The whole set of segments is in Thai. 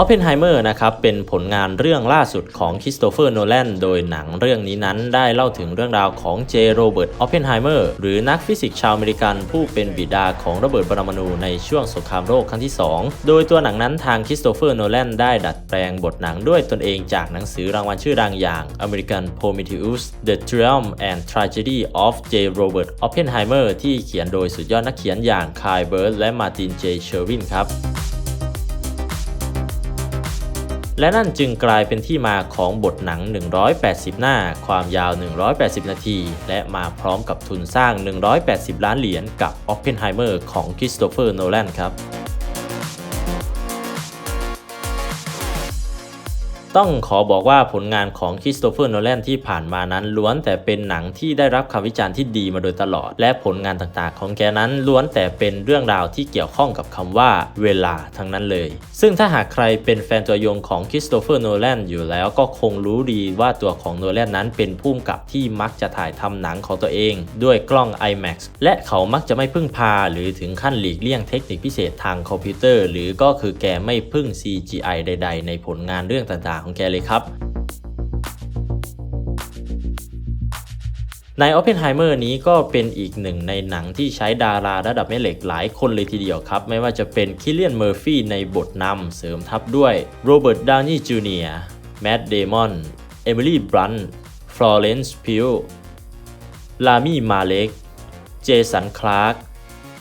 Oppenheimer นะครับเป็นผลงานเรื่องล่าสุดของคริสโตเฟอร์โนแลนโดยหนังเรื่องนี้นั้นได้เล่าถึงเรื่องราวของเจโรเบิร์ตออปเพนไฮเมอร์หรือนักฟิสิกส์ชาวอเมริกัน ผู้เป็นบิดาของระเบิดปรมาณูในช่วงสงครามโลกครั้งที่ 2 โดยตัวหนังนั้นทางคริสโตเฟอร์โนแลนได้ดัดแปลงบทหนังด้วยตนเองจากหนังสือรางวัลชื่อดังอย่าง American Prometheus The Triumph and Tragedy of J. Robert Oppenheimer ที่เขียนโดยสุดยอดนักเขียนอย่างคายเบิร์ตและมาร์ตินเจเชอร์วินครับ และนั่นจึงกลายเป็นที่มาของบทหนัง 180 หน้า ความยาว 180 นาที และมาพร้อมกับทุนสร้าง 180 ล้านเหรียญกับ Oppenheimer ของคริสโตเฟอร์โนแลนครับ ต้องขอบอกว่าผลงานของคริสโตเฟอร์โนแลนที่ผ่านมานั้น ล้วนแต่เป็นหนังที่ได้รับคำวิจารณ์ที่ดีมาโดยตลอด และผลงานต่างๆ ของแกนั้นล้วนแต่เป็นเรื่องราวที่เกี่ยวข้องกับคำว่าเวลาทั้งนั้นเลย ซึ่งถ้าหากใครเป็นแฟนตัวยงของคริสโตเฟอร์โนแลนอยู่แล้วก็คงรู้ดีว่าตัวของโนแลนนั้นเป็นผู้กำกับที่มักจะถ่ายทำหนังของตัวเอง ด้วยกล้อง IMAX และเขามักจะไม่พึ่งพา หรือถึงขั้นหลีกเลี่ยงเทคนิคพิเศษทางคอมพิวเตอร์ หรือก็คือแกไม่พึ่ง CGI ใด ๆ ในผลงานเรื่องต่างๆของแกเลยครับใน Oppenheimer นี้ก็เป็นอีกหนึ่งในหนังที่ใช้ดาราระดับแม่เหล็กหลายคนเลยทีเดียวครับ ไม่ว่าจะเป็นคิเลียนเมอร์ฟี่ในบทนำเสริมทัพด้วยโรเบิร์ตดาวนี่จูเนียร์แมดเดมอนเอมิลี่บรันฟลอเรนซ์พิวลามี่มาเล็กเจสันคลาร์ก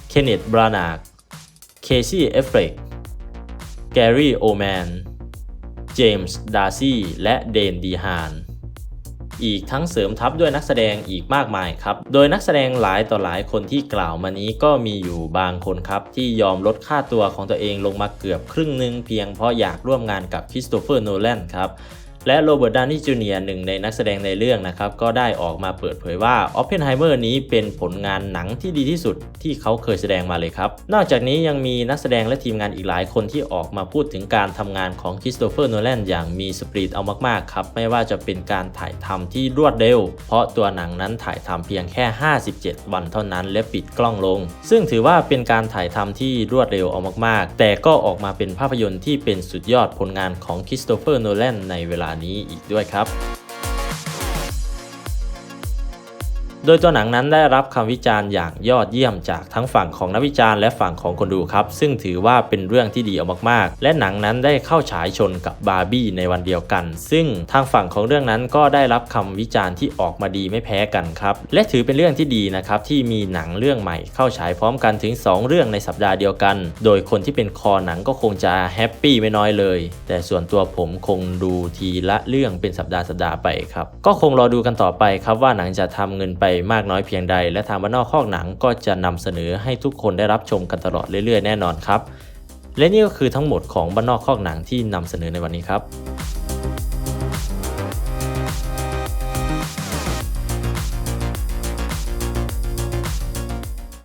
เคนเนตบรานาร์เคซี่เอฟเฟรกแกรี่โอแมน เจมส์ ดาร์ซี่ และเดน ดีฮาน อีกทั้งเสริมทัพด้วยนักแสดงอีกมากมายครับ โดยนักแสดงหลายต่อหลายคนที่กล่าวมานี้ก็มีอยู่บางคนครับ ที่ยอมลดค่าตัวของตัวเองลงมาเกือบครึ่งหนึ่งเพียงเพราะอยากร่วมงานกับคริสโตเฟอร์ โนแลนครับ และโรเบิร์ตดานี่จูเนียร์หนึ่งในนักแสดงในเรื่องนะครับ ก็ได้ออกมาเปิดเผยว่า Oppenheimer นี้เป็นผลงานหนังที่ดีที่สุดที่เขาเคยแสดงมาเลยครับ นอกจากนี้ยังมีนักแสดงและทีมงานอีกหลายคนที่ออกมาพูดถึงการทำงานของคริสโตเฟอร์โนแลนอย่างมีสปริตเอามากๆครับ ไม่ว่าจะเป็นการถ่ายทำที่รวดเร็ว เพราะตัวหนังนั้นถ่ายทำเพียงแค่ 57 วันเท่านั้นและปิดกล้องลง ซึ่งถือว่าเป็นการถ่ายทำที่รวดเร็วเอามากๆ แต่ก็ออกมาเป็นภาพยนตร์ที่เป็นสุดยอดผลงานของคริสโตเฟอร์โนแลนในเวลานี้อีกด้วยครับ โดยตัวหนังนั้นได้รับคำวิจารณ์อย่างยอดเยี่ยมจากทั้งฝั่งของนักวิจารณ์และฝั่งของคนดูครับ ซึ่งถือว่าเป็นเรื่องที่ดีเอามากๆ และหนังนั้นได้เข้าฉายชนกับบาร์บี้ในวันเดียวกัน ซึ่งทางฝั่งของเรื่องนั้นก็ได้รับคำวิจารณ์ที่ออกมาดีไม่แพ้กันครับและถือเป็นเรื่องที่ดีนะครับที่มีหนังเรื่องใหม่เข้าฉายพร้อมกันถึง 2 เรื่องในสัปดาห์เดียวกัน โดยคนที่เป็นคอหนังก็คงจะแฮปปี้ไม่น้อยเลย แต่ส่วนตัวผมคงดูทีละเรื่องเป็นสัปดาห์สัปดาห์ไปครับก็คงรอดูกันต่อไปครับว่าหนังจะทำเงินไปมากน้อยเพียงใด และทางบ้านนอกคอกหนังก็จะนำเสนอให้ทุกคนได้รับชมกันตลอดเรื่อยๆ แน่นอนครับ และนี่ก็คือทั้งหมดของบ้านนอกคอกหนังที่นำเสนอในวันนี้ครับ